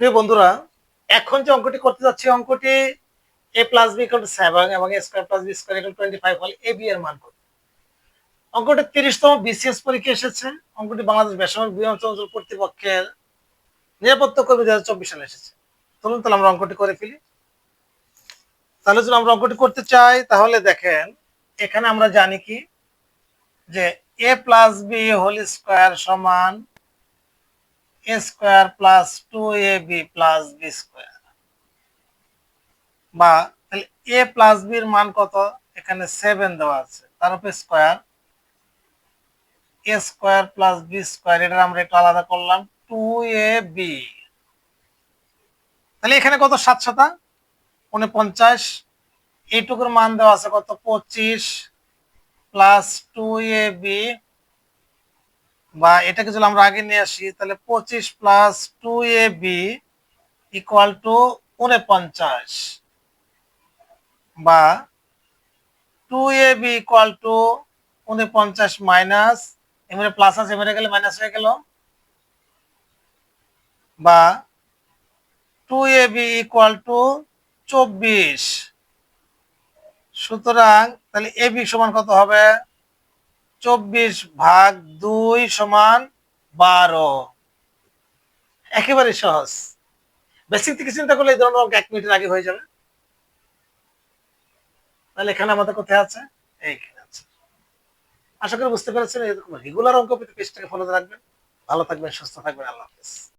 প্রিয় বন্ধুরা, এখন যে অঙ্কটি করতে যাচ্ছি, অঙ্কটি A plus B equal seven এবং square plus B square equal twenty five হলে এ বি এর মান কত? অঙ্কটি তিরিশতম বিসিএস পরীক্ষা এসেছে। অঙ্কটি বাংলাদেশ বেসামরিক বিমান চলাচল কর্তৃপক্ষের নিরাপত্তা কর্মী দু হাজার চব্বিশ সালে এসেছে। চলুন তাহলে আমরা অঙ্কটি করে ফেলি। তাহলে যদি আমরা অঙ্কটি করতে চাই, তাহলে দেখেন, এখানে আমরা জানি কি? যে A plus B whole square সমান A square plus two A B plus B square বা তাহলে এ প্লাস বির মান কত? এখানে সেভেন দেওয়া আছে। তার উপরে square A square plus B square এটা আমরা একটু আলাদা করলাম টু এ বি তাহলে এখানে কত? সাত সাতা? উনপঞ্চাশ। এইটুকুর মান দেওয়া আছে কত? পঁচিশ। প্লাস টু এ বি বা এটাকে যদি আমরা আগে নিয়ে আসি, তাহলে পঁচিশ plus two A B equal to উনপঞ্চাশ বা two A B equal to উনপঞ্চাশ মাইনাস এবারে প্লাস আছে এবারে গেলে মাইনাস হয়ে গেল। বা two A B equal to চব্বিশ। সুতরাং তাহলে এ বি সমান কত হবে? চব্বিশ ভাগ দুই সমান বারো। একেবারে সহজ। বেসিক থেকে চিন্তা করলে এই ধরনের অঙ্ক এক মিনিটের আগে হয়ে যাবে। তাহলে এখানে আমাদের কোথায় আছে? এইখানে আছে। আশা করি বুঝতে পেরেছেন, এরকম রেগুলার অঙ্ক পেতে পেজটাকে ফলো রাখবেন। ভালো থাকবেন, সুস্থ থাকবেন, আল্লাহ হাফিজ।